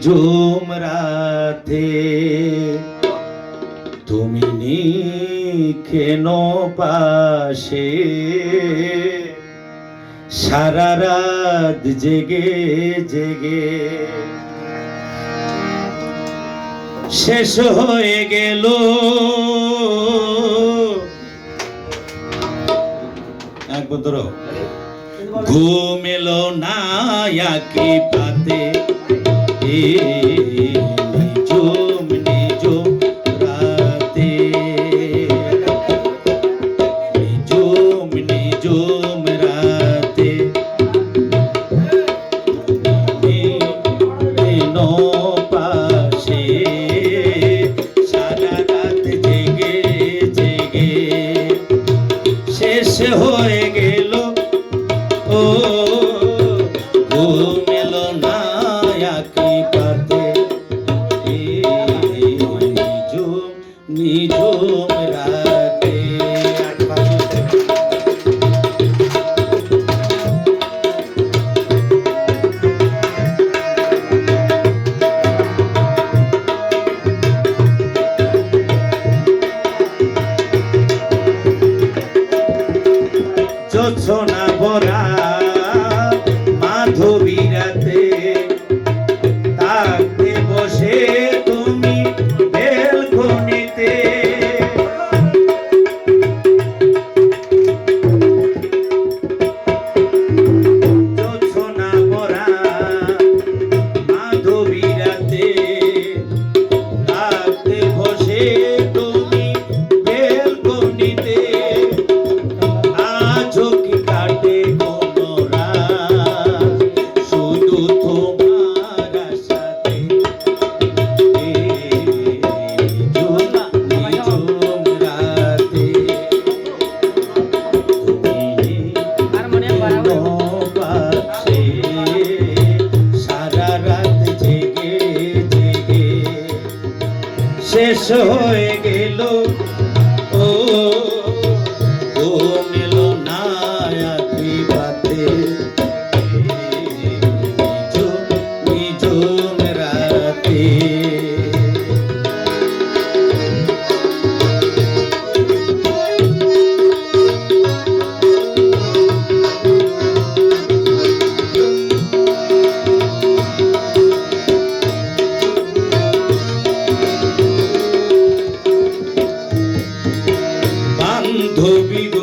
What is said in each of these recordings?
নিঝুম রাতে তুমি নি কেন পাশে সারা রাত জেগে জেগে। শেষ হয়ে গেল। একবার ধরো। ঘুম এলো না কি পাতে। aí. ये जो শেষ হয়ে গেল।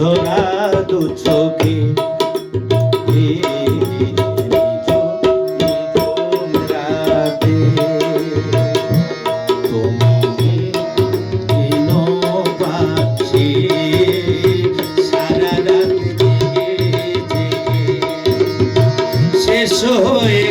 ঝরা দু চোখে। শেষ হয়ে